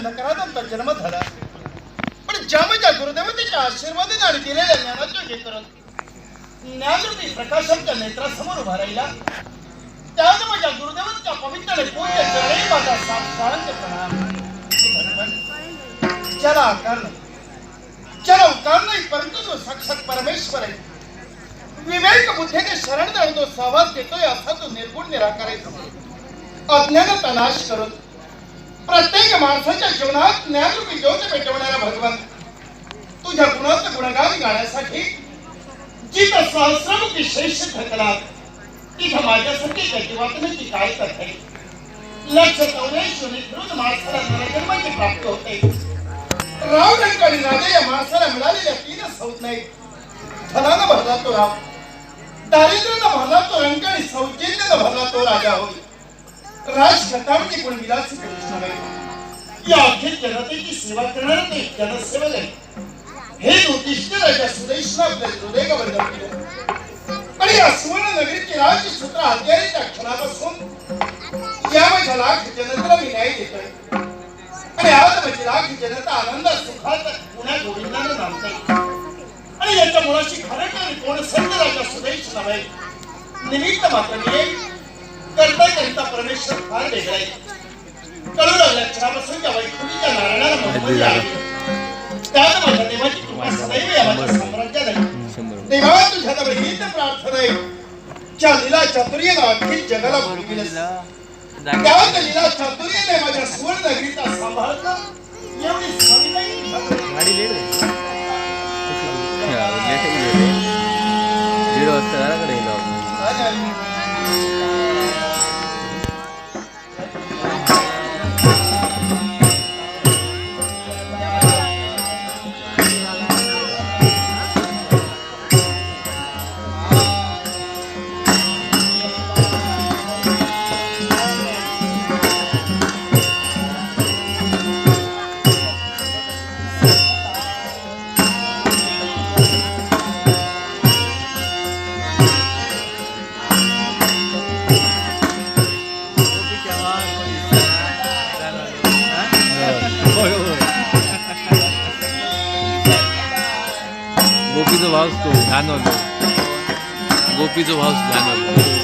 नकारात्मक जन्म झाला. पण ज्या गुरुदेवतेच्या आशीर्वादाने आणि दिलेल्या ज्ञानाचे हे करत ज्ञानरूपी प्रकाशांच्या नेत्रासमोर उभा राहिला. त्याच माझ्या गुरुदेवांच्या पवित्र आणि पूज्य चरणी माझा साष्टांग प्रणाम ज्याला आकार नाही ज्याला उकार नाही परंतु तो साक्षात परमेश्वर आहे. विवेक बुद्धीने शरण जाऊन तो सहवास देतोय असा तो निर्गुण निराकार आहे. अज्ञानाचा नाश करत प्रत्येक माणसाच्या जीवनात ज्ञानरूपी ज्योत पेटवणारा भगवान तुझ्या गुणाचं गुणगान गाण्यासाठी जिथं सहस्रमुखी श्रेष्ठ थकला तिथं माझ्यासाठी गतिवातनाची काय कथा आहे लक्ष चौऱ्याऐंशी निधरून माणसाला नरजन्माची प्राप्त होते. राव रंग राजा या माणसाला मिळालेल्या तीन होत नाही धनानं भरला तो राव दारिद्र्यानं भरला तो रंग आणि सौजन्यानं भरला तो राजा होय राजकथावरती कोण विलासी कृष्ण या अखेर जनतेची सेवा करणारे ते जनसेवक आहे हे उद्दिष्ट राजा सुदेशनं आपल्या हृदयावर दाखवलं आणि या सुवर्ण नगरीची राज्य सूत्र हत्यारीच्या क्षणापासून या माझ्या लाख जनतेला मी न्याय देतोय आणि आज म्हणजे माझी लाख जनता आनंदात सुखात पुण्या गोविंदाने नांदते आणि याच्या मुळाशी खरं कोण संत राजा सुदेश नव्हे निमित्त मात्र मी एक करता करता परमेश्वर फार वेगळा आहे. कळू लागल्या क्षणापासून त्या वैकुंठीच्या नारायणाला मोहम्मदी आहे त्यात माझ्या देवाची कृपा सदैव या माझ्या साम्राज्यात आहे देवा तुझ्या जवळ हीच प्रार्थना आहे. ज्या लीला चातुर्यानं अखिल जगाला बोलविलंस त्यात लीला चातुर्याने माझ्या सुवर्ण नगरीचा सांभाळता एवढी स्वामीताई तुझ्याकडे गाडी लेट आहे. लेट आहे दीड वाजता घराकडे गेलो आपण. भाव तो जाणवलो गोपीचा भाव जाणवलो